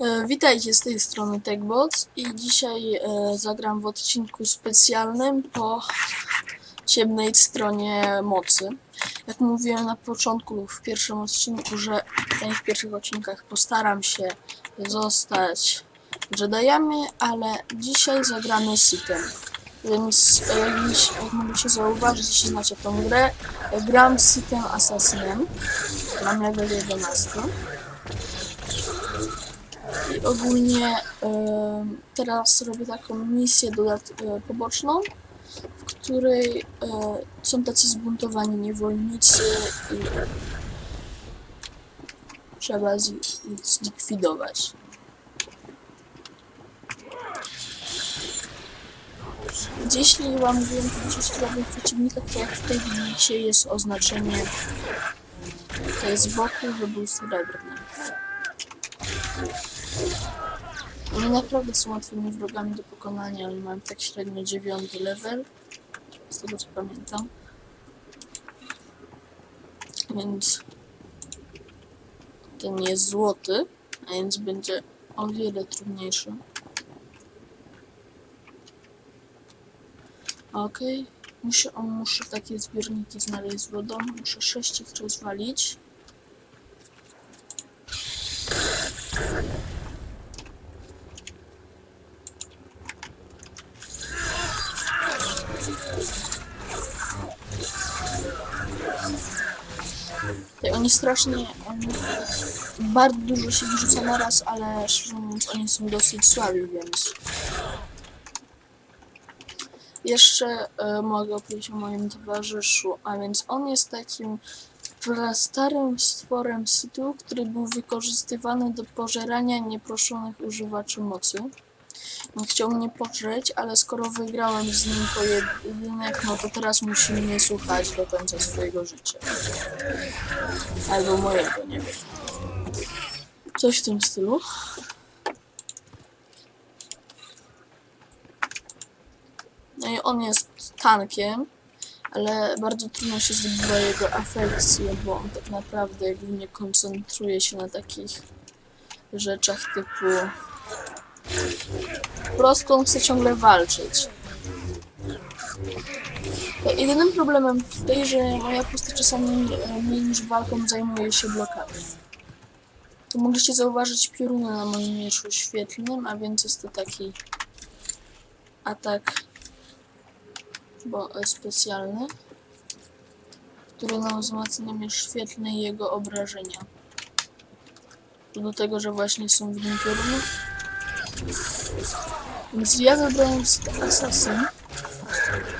E, Witajcie z tej strony TechBots i dzisiaj e, zagram w odcinku specjalnym po ciemnej stronie mocy. Jak mówiłem na początku w pierwszym odcinku, że w pierwszych odcinkach postaram się zostać Jediami, ale dzisiaj zagramy Sithem. Więc e, jak, jak mogliście zauważyć, jeśli znacie tą grę, gram Sithem Assassinem. Mam level 11. I ogólnie teraz robię taką misję e, poboczną, w której e, są tacy zbuntowani niewolnicy i trzeba ich zlikwidować. Jeśli wam mówiłem o słabych przeciwnikach, to jak tutaj widzicie jest oznaczenie to jest boku, że był srebrny. Oni naprawdę są łatwymi wrogami do pokonania, ale mam tak średnio dziewiąty level, z tego co pamiętam. Więc ten jest złoty, a więc będzie o wiele trudniejszy. Okej, muszę, o, muszę takie zbiorniki znaleźć z wodą, muszę sześć ich rozwalić. Oni strasznie, oni bardzo dużo się wyrzuca na raz, ale szczerze mówiąc oni są dosyć słabi, więc... Jeszcze e, mogę opowiedzieć o moim towarzyszu, a więc on jest takim starym stworem sytu, który był wykorzystywany do pożerania nieproszonych używaczy mocy. Chciał mnie pożreć, ale skoro wygrałem z nim pojedynek, no to teraz musi mnie słuchać do końca swojego życia. Albo mojego, nie wiem. Coś w tym stylu. No i on jest tankiem, ale bardzo trudno się zdobywa jego afekcje, bo on tak naprawdę jakby nie koncentruje się na takich rzeczach typu po prostu on chce ciągle walczyć. To jedynym problemem tutaj, że moja postać czasami e, mniej niż walką zajmuje się blokadą. Tu mogliście zauważyć pioruny na moim mieczu świetlnym, a więc jest to taki atak bo, e, specjalny, który ma wzmacnianie świetlne i jego obrażenia. Do tego, że właśnie są w nim pioruny. Więc ja wybrałem Assassin.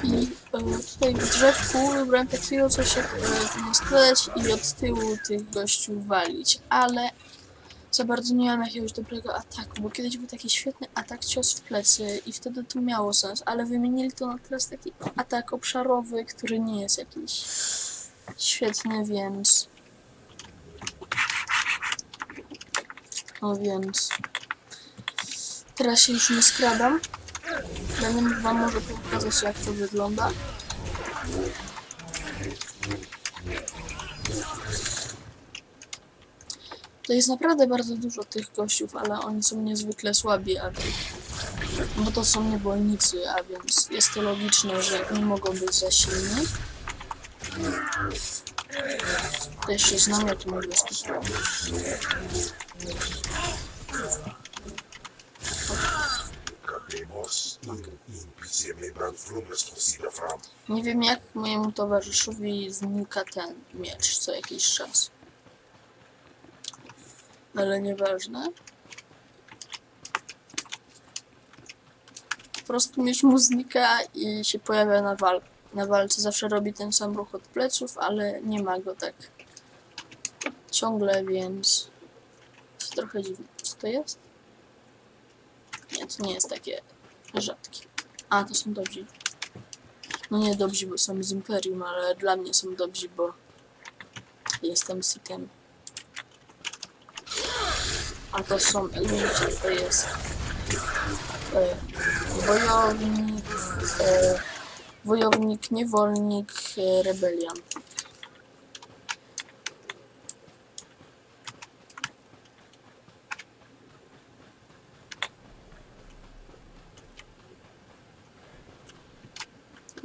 I e, tutaj w drzewku wybrałem takiego, co się e, składać i od tyłu tych gościu walić, ale za bardzo nie mam jakiegoś dobrego ataku, bo kiedyś był taki świetny atak cios w plecy i wtedy to miało sens, ale wymienili to na teraz taki atak obszarowy, który nie jest jakiś świetny, więc... No więc... Teraz się już nie skradam. Będę wam może pokazać jak to wygląda. To jest naprawdę bardzo dużo tych gościów, ale oni są niezwykle słabi, a bo to są niewolnicy, a więc jest to logiczne, że nie mogą być za silni. To jeszcze z namiotu mogę skupić. Nie wiem jak mojemu towarzyszowi znika ten miecz co jakiś czas. Ale nieważne. Po prostu miecz mu znika i się pojawia na, na walce. Zawsze robi ten sam ruch od pleców, ale nie ma go tak ciągle, więc jest trochę dziwne. Co to jest? Nie, to nie jest takie rzadkie. A, to są dobrzy. No nie dobrzy, bo są z Imperium, ale dla mnie są dobrzy, bo jestem Sithem. A to są ludzie, to jest e, wojownik, e, wojownik, niewolnik, e.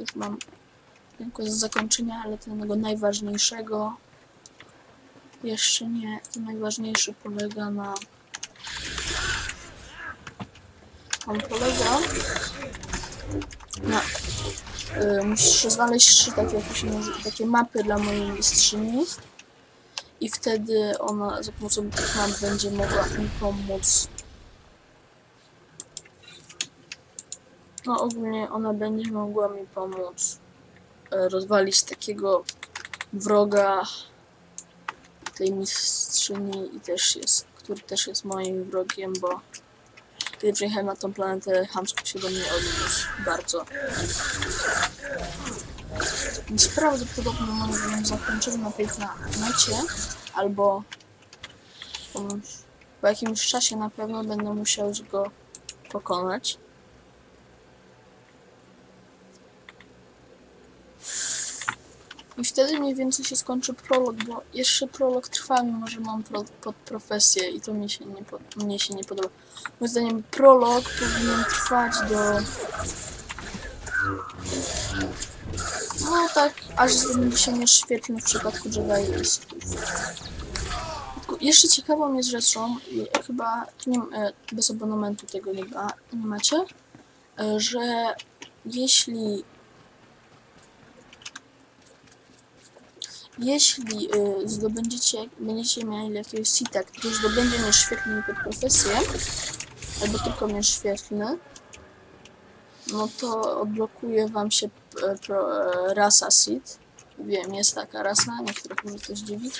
już mam tylko z zakończenia, ale tego najważniejszego jeszcze nie. Ten najważniejszy polega na. On polega na. Y, muszę znaleźć trzy takie, takie mapy dla mojej mistrzyni. I wtedy ona za pomocą tych map będzie mogła mi pomóc. No ogólnie ona będzie mogła mi pomóc e, rozwalić takiego wroga tej mistrzyni i też jest, który też jest moim wrogiem, bo kiedy przyjechałem na tą planetę, Hamsko się do mnie odniósł bardzo. Więc prawdopodobnie moim zdaniem zakończymy na tej planecie, albo po jakimś czasie na pewno będę musiał go pokonać. I wtedy mniej więcej się skończy prolog, bo jeszcze prolog trwa, mimo że mam pro, pod profesję i to mi się nie, mnie się nie podoba. Moim zdaniem prolog powinien trwać do... No tak, aż zdobędzie się miecz świetlny w przypadku Jedi Jeszcze ciekawą jest rzeczą, i chyba nie, e, bez abonamentu tego nie, ma, nie macie, e, że jeśli Jeśli y, zdobędziecie, będziecie mieli jakiegoś sita, który zdobędzie miecz świetlny pod profesję, albo tylko miecz świetlny, no to odblokuje wam się e, pro, e, rasa Sith. Wiem, jest taka rasa, niektórych może to zdziwić.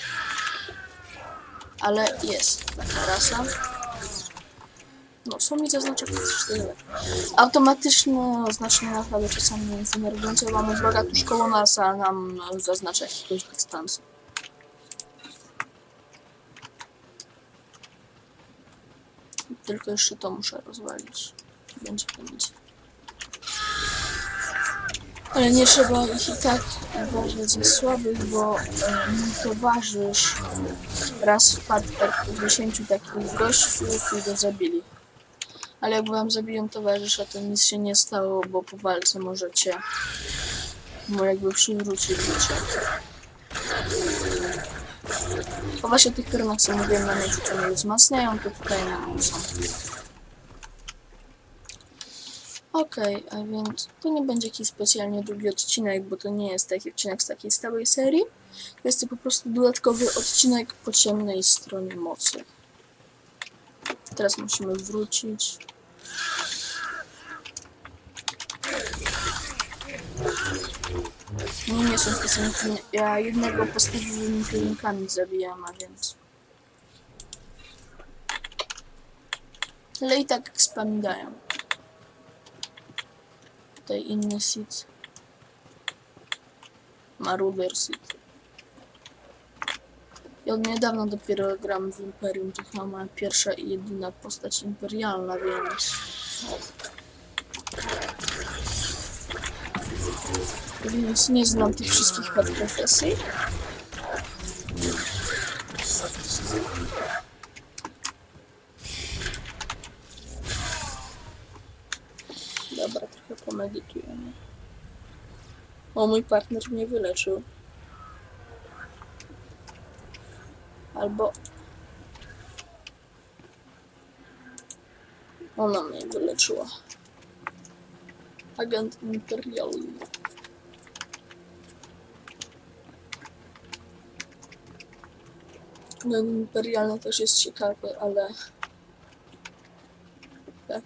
Ale jest taka rasa. No, są mi zaznaczone tyle. Automatyczne oznaczenie naprawdę czasami jest denerwujące. Mamy wroga tuż koło nas, a nam zaznacza jakiegoś dystansu. Tylko jeszcze to muszę rozwalić. Będzie koniec. Ale nie trzeba ich i tak uważać za słabych, bo e, mój towarzysz raz wpadł tak w 10 takich gościów i go zabili. Ale jak wam zabiją towarzysza, to nic się nie stało, bo po walce możecie mu jakby przywrócić życie. O właśnie tych pionach, co mówiłem na mieczu, co mnie wzmacniają, to tutaj nam są. Okej, a więc to nie będzie jakiś specjalnie długi odcinek, bo to nie jest taki odcinek z takiej stałej serii. To jest to po prostu dodatkowy odcinek po ciemnej stronie mocy. Teraz musimy wrócić. Nie, nie są specjalnie. Ja jednego podstawowymi kierunkami zabijam, a więc. Ale i tak spam. Tutaj inny seed. Maruder seed. Ja od niedawna dopiero gram w Imperium, to chyba moja pierwsza i jedyna postać imperialna, więc... Więc nie znam tych wszystkich pod profesji. Dobra, trochę pomedytujemy. O, mój partner mnie wyleczył. Albo... Ona mnie wyleczyła. Agent imperialny. No, imperialny też jest ciekawy, ale... Tak.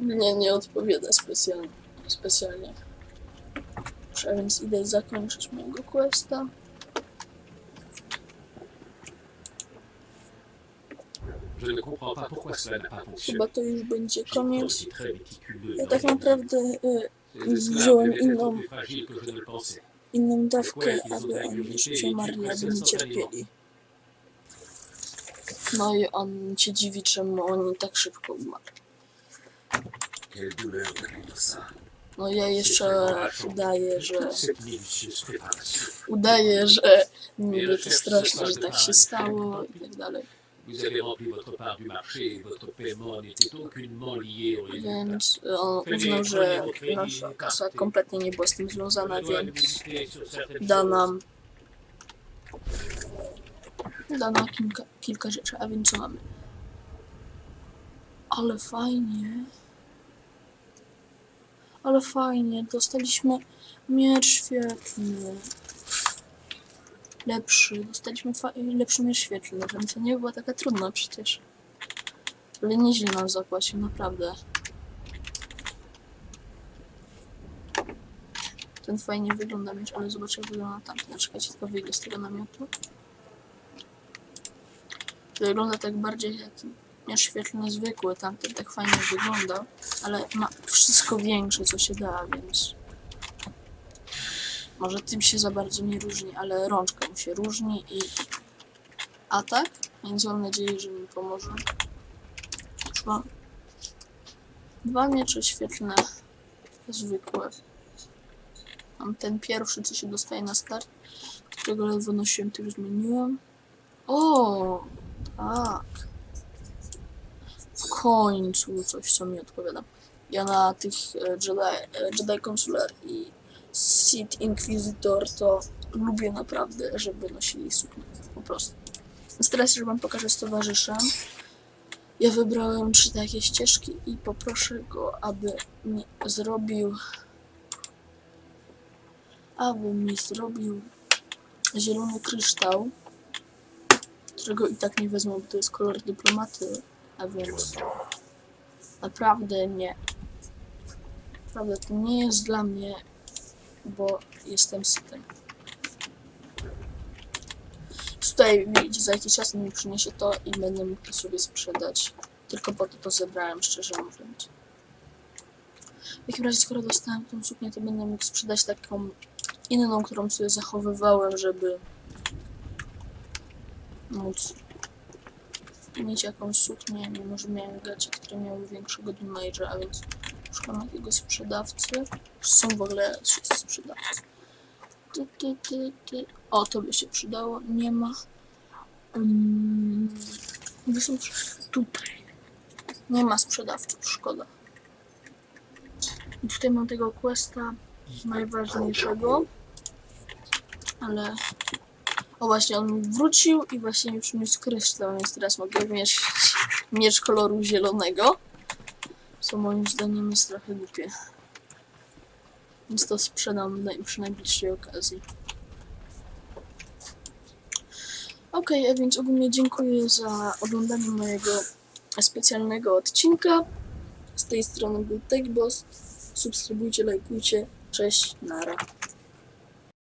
Nie, nie odpowiada specjalnie. specjalnie. Więc idę zakończyć mojego questa. Je ne comprends pas pourquoi cela n'a pas fonctionné. Chyba to już będzie koniec. Ja tak naprawdę y, esclaves wziąłem inną, inną dawkę, aby oni nie umarli, aby nie cierpieli. No i on się dziwi, czemu oni tak szybko umarli. No ja jeszcze udaję, że udaję, że niby to straszne, że tak się stało i tak dalej. Vous avez rempli votre part du marché et votre paiement n'était aucunement lié au résultat. Więc on uznał, że nasza kasa kompletnie nie była z tym związana, więc da nam da nam kilka, kilka rzeczy, a więc co mamy? Ale fajnie. Ale fajnie, dostaliśmy miecz świetlny. Lepszy, dostaliśmy lepszy miecz świetlny, więc to nie była taka trudna przecież. Ale nieźle nam zapłacił, naprawdę. Ten fajnie wygląda miecz, ale zobaczę jak wygląda tamten. Czekajcie, tylko wyjdę z tego namiotu. Wygląda tak bardziej jak miecz świetlny zwykły. Tamten tak fajnie wygląda, ale ma wszystko większe co się da, więc... Może tym się za bardzo nie różni, ale rączka mu się różni i atak, więc mam nadzieję, że mi pomoże. Już mam dwa miecze świetlne zwykłe. Mam ten pierwszy, co się dostaje na start, którego ledwo nosiłem, już zmieniłem. O, tak. W końcu coś, co mi odpowiada. Ja na tych e, Jedi, e, Jedi Consular i Sith Inquisitor to lubię naprawdę, żeby nosili suknię. Po prostu. Więc teraz już wam pokażę z towarzyszem. Ja wybrałem trzy takie ścieżki i poproszę go, aby mi zrobił aby mi zrobił zielony kryształ, którego i tak nie wezmę, bo to jest kolor dyplomaty, a więc naprawdę nie. Naprawdę to nie jest dla mnie, bo jestem sytem. Tutaj za jakiś czas mi przyniesie to i będę mógł to sobie sprzedać. Tylko po to to zebrałem, szczerze mówiąc. W takim razie, skoro dostałem tą suknię, to będę mógł sprzedać taką inną, którą sobie zachowywałem, żeby móc mieć jakąś suknię, mimo że miałem gacie, które miały większego damage'a, a więc szukam jakiegoś sprzedawcy. Są w ogóle wszyscy sprzedawcy. Ty, ty, ty, ty. O, to by się przydało. Nie ma. Um, są tutaj. Nie ma sprzedawców, szkoda. I tutaj mam tego questa najważniejszego. Ale. O właśnie, on wrócił i właśnie mi skryształ, więc teraz mogę mieć miecz koloru zielonego. Co moim zdaniem jest trochę głupie. Więc to sprzedam przy najbliższej okazji. Okej, a więc ogólnie dziękuję za oglądanie mojego specjalnego odcinka. Z tej strony był TechBoss. Subskrybujcie, lajkujcie. Cześć, nara.